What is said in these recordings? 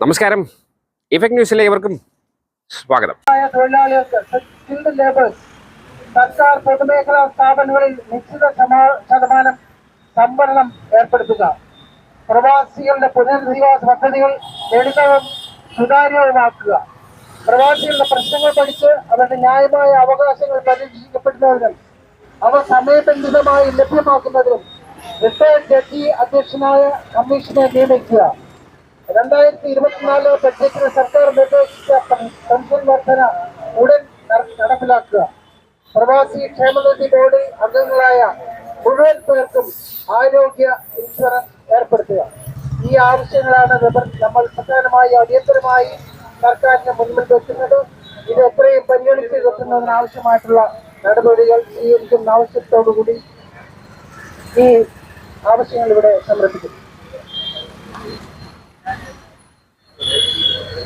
നമസ്കാരം. ഇഫക്ട് ന്യൂസിലെ ഏവർക്കും സ്വാഗതം. സർക്കാർ പൊതുമേഖലാ സ്ഥാപനങ്ങളിൽ നിശ്ചിത ശതമാനം സംവരണം ഏർപ്പെടുത്തുക. പ്രവാസികളുടെ പുനരധിവാസ പദ്ധതികൾ ലളിതവും സുതാര്യവുമാക്കുക പ്രവാസികളുടെ പ്രശ്നങ്ങൾ പഠിച്ച് അവരുടെ ന്യായമായ അവകാശങ്ങൾ പരിരക്ഷിക്കപ്പെടുന്നതിനും അവ സമയബന്ധിതമായി ലഭ്യമാക്കുന്നതിനും റിട്ടയർഡ് ജഡ്ജി അധ്യക്ഷനായ കമ്മീഷനെ നിയമിക്കുക. രണ്ടായിരത്തി ഇരുപത്തിനാല് ബഡ്ജറ്റിൽ സർക്കാർ നിർദ്ദേശിച്ച പെൻഷൻ വർധന ഉടൻ നടപ്പിലാക്കുക. പ്രവാസി ക്ഷേമനിധി ബോർഡ് അംഗങ്ങളായ മുഴുവൻ പേർക്കും ആരോഗ്യ ഇൻഷുറൻസ് ഏർപ്പെടുത്തുക. ഈ ആവശ്യങ്ങളാണ് നമ്മൾ- പ്രധാനമായി അടിയന്തരമായി സർക്കാരിന് മുന്നിൽ വെക്കുന്നത്. ഇത് എത്രയും പരിഗണിച്ച് വെക്കുന്നതിന് ആവശ്യമായിട്ടുള്ള നടപടികൾ സ്വീകരിക്കുന്ന ആവശ്യത്തോടുകൂടി ഈ ആവശ്യങ്ങൾ ഇവിടെ സമർപ്പിക്കുന്നു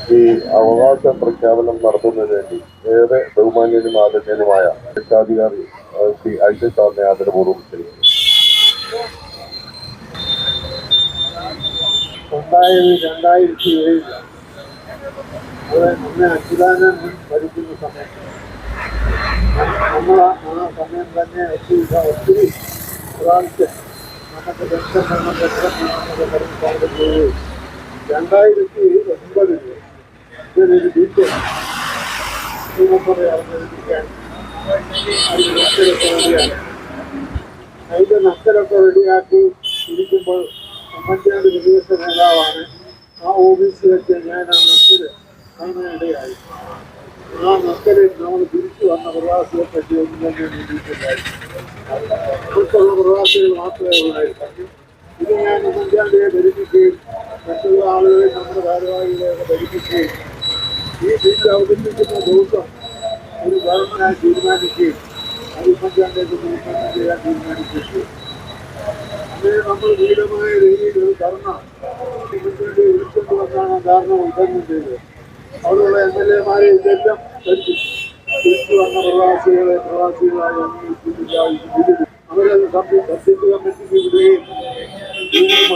ഈ അവകാശ പ്രഖ്യാപനം നടത്തുന്നതിന് വേണ്ടി ഏറെ ബഹുമാന്യനും ആദരണീയനുമായ രക്ഷാധികാരി ശ്രീ ഐസക് സാറിനെ ആദരപൂർവം ക്ഷണിക്കുന്നു ഉണ്ടായത് രണ്ടായിരത്തി അവിടെ അച്യുതാനന്ദൻ ഭരിക്കുന്ന സമയത്ത് നമ്മൾ ആ സമയം തന്നെ ഒത്തിരി പ്രാവശ്യം നമുക്ക് വേണമെന്നൊക്കെ പറഞ്ഞ് കൊണ്ട് രണ്ടായിരത്തി ഒൻപതിൽ നിയമസഭ അവതരിപ്പിക്കാൻ അതിന് നഷ്ടരൊക്കെ റെഡിയാക്കി ഇരിക്കുമ്പോൾ ഉമ്മൻചാണ്ടി വിദേശ നേതാവാണ് ആ ഓഫീസിൽ വെച്ച് ഞാൻ ആ നഷ്ടര് അതിനിടയായി ആ നഷ്ടരെ നമ്മൾ തിരിച്ചു വന്ന പ്രവാസിയെ പറ്റി ഒന്നും തന്നെ നീട്ടിയിട്ടില്ലായിരുന്നു ഇപ്പോഴുള്ള പ്രവാസികൾ മാത്രമേ ഉള്ളായിരുന്നു ഇത് ഞാൻ ഉമ്മൻചാണ്ടിയെ ധരിപ്പിക്കുകയും മറ്റുള്ള ആളുകളെ നമ്മുടെ ഭാരവാഹികളെയൊക്കെ ധരിപ്പിക്കുകയും ഈ ബില്ല് അവതരിപ്പിക്കുന്ന ദിവസം ഒരു ഗവൺമെന്റ് തീരുമാനിക്കുകയും അത് ഉമ്മൻചാണ്ടിയൊക്കെ ഉദ്ഘാടനം ചെയ്യാൻ തീരുമാനിക്കുകയും അങ്ങനെ നമ്മൾ ധീരമായ രീതിയിൽ ഒരു ധർണ ഉമ്മൻചാണ്ടി വിളിച്ചുകൊണ്ട് വന്നാണ് ആ ധാരണ ഉദ്ഘാടനം ചെയ്തത് അവിടെയുള്ള എം എൽ എമാരെ ഇതെല്ലാം ധരിച്ചു തിരിച്ചു വന്ന പ്രവാസികളെ പ്രവാസികളായി അംഗീകരിച്ചിട്ടില്ല അവരത് സബ്ജക്ട് കമ്മിറ്റിക്ക് വിടുകയും ഇതിന്